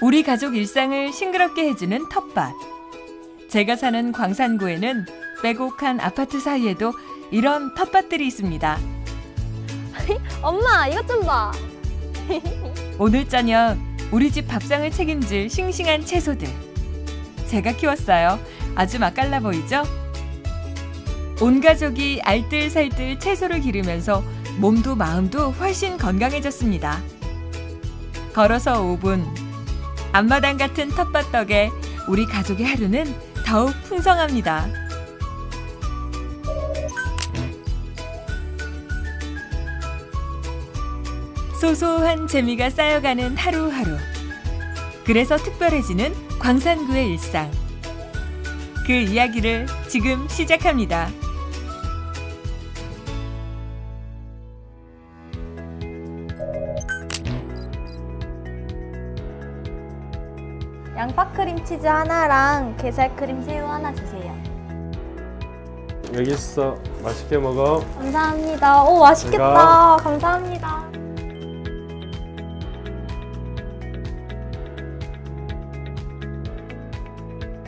우리 가족 일상을 싱그럽게 해주는 텃밭. 제가 사는 광산구에는 빼곡한 아파트 사이에도 이런 텃밭들이 있습니다. 엄마, 이것 좀 봐. 오늘 저녁 우리 집 밥상을 책임질 싱싱한 채소들. 제가 키웠어요. 아주 맛깔나 보이죠? 온 가족이 알뜰살뜰 채소를 기르면서 몸도 마음도 훨씬 건강해졌습니다. 걸어서 5분. 앞마당 같은 텃밭 덕에 우리 가족의 하루는 더욱 풍성합니다. 소소한 재미가 쌓여가는 하루하루. 그래서 특별해지는 광산구의 일상. 그 이야기를 지금 시작합니다. 양파 크림 치즈 하나랑 게살 크림 새우 하나 주세요. 여기 있어. 맛있게 먹어. 감사합니다. 오 맛있겠다. 감사합니다.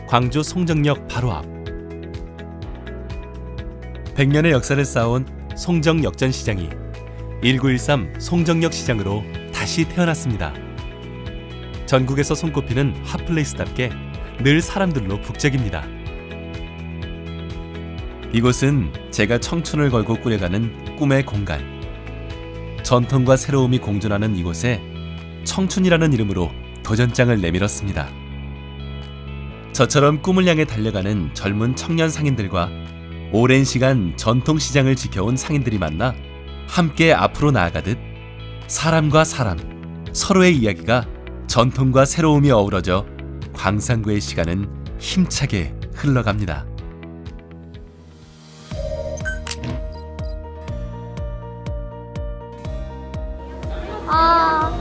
광주 송정역 바로 앞 100년의 역사를 쌓아온 송정역전시장이 1913 송정역 시장으로 다시 태어났습니다. 전국에서 손꼽히는 핫플레이스답게 늘 사람들로 북적입니다. 이곳은 제가 청춘을 걸고 꾸려가는 꿈의 공간. 전통과 새로움이 공존하는 이곳에 청춘이라는 이름으로 도전장을 내밀었습니다. 저처럼 꿈을 향해 달려가는 젊은 청년 상인들과 오랜 시간 전통 시장을 지켜온 상인들이 만나 함께 앞으로 나아가듯 사람과 사람, 서로의 이야기가 전통과 새로움이 어우러져 광산구의 시간은 힘차게 흘러갑니다. 아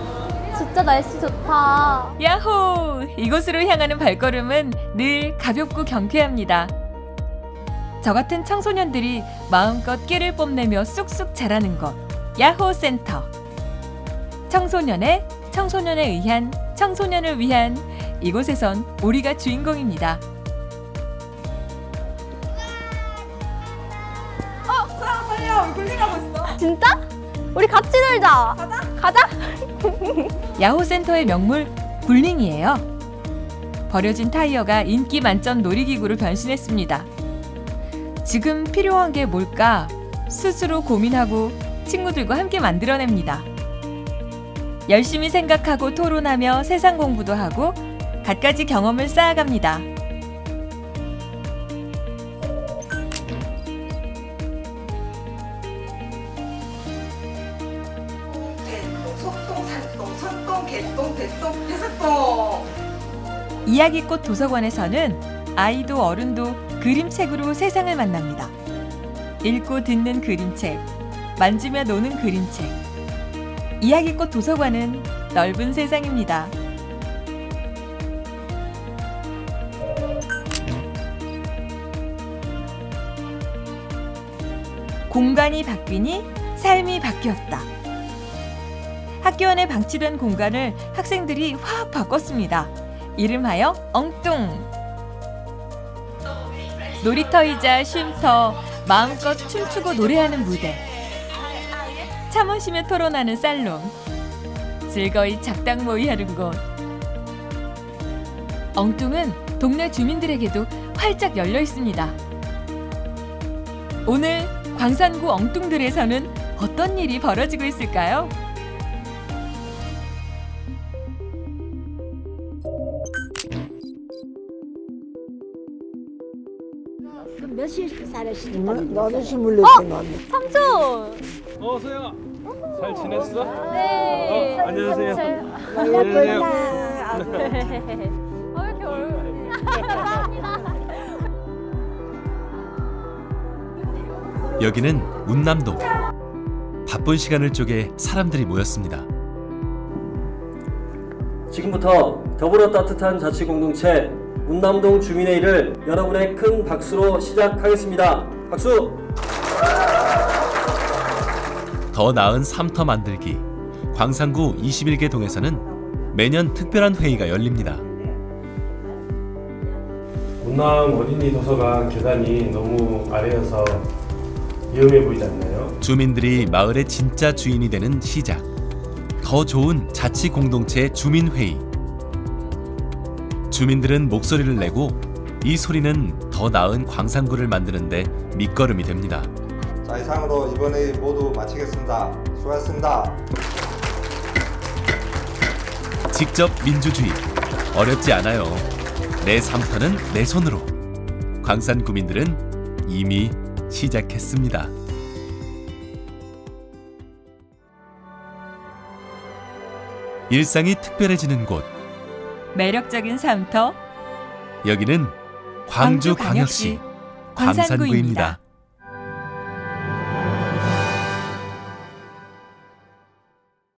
진짜 날씨 좋다. 야호! 이곳으로 향하는 발걸음은 늘 가볍고 경쾌합니다. 저 같은 청소년들이 마음껏 끼를 뽐내며 쑥쑥 자라는 곳, 야호 센터. 청소년의 청소년에 의한 청소년을 위한 이곳에선 우리가 주인공입니다. 진짜? 우리 같이 놀자. 가자. 야호 센터의 명물 굴링이에요. 버려진 타이어가 인기 만점 놀이기구로 변신했습니다. 지금 필요한 게 뭘까? 스스로 고민하고 친구들과 함께 만들어냅니다. 열심히 생각하고 토론하며 세상 공부도 하고 갖가지 경험을 쌓아갑니다. 이야기꽃 도서관에서는 아이도 어른도 그림책으로 세상을 만납니다. 읽고 듣는 그림책, 만지며 노는 그림책. 이야기꽃 도서관은 넓은 세상입니다. 공간이 바뀌니 삶이 바뀌었다. 학교 안에 방치된 공간을 학생들이 확 바꿨습니다. 이름하여 엉뚱. 놀이터이자 쉼터, 마음껏 춤추고 노래하는 무대. 참으시며 토론하는 살롱. 즐거이 작당 모의하는 곳. 엉뚱은 동네 주민들에게도 활짝 열려 있습니다. 오늘 광산구 엉뚱들에서는 어떤 일이 벌어지고 있을까요? 몇 시에 살으시니까? 나는 스물넷 살 삼촌. 어, 소영아. 잘 지냈어? 네. 어, 안녕하세요. 안녕하세요. 아, 왜 이렇게 얼굴. 여기는 운남동. 바쁜 시간을 쪼개 사람들이 모였습니다. 지금부터 더불어 따뜻한 자치 공동체 운남동 주민회의를 여러분의 큰 박수로 시작하겠습니다. 박수! 더 나은 삼터 만들기 광산구 21개 동에서는 매년 특별한 회의가 열립니다. 운남 어린이 도서관 계단이 너무 아래여서 위험해 보이지 않나요? 주민들이 마을의 진짜 주인이 되는 시작. 더 좋은 자치 공동체 주민 회의. 주민들은 목소리를 내고 이 소리는 더 나은 광산구를 만드는데 밑거름이 됩니다. 자 이상으로 이번 회의 모두 마치겠습니다. 수고하셨습니다. 직접 민주주의 어렵지 않아요. 내 삼터는 내 손으로. 광산 구민들은 이미 시작했습니다. 일상이 특별해지는 곳 매력적인 삼터 여기는 광주광역시 광산구입니다.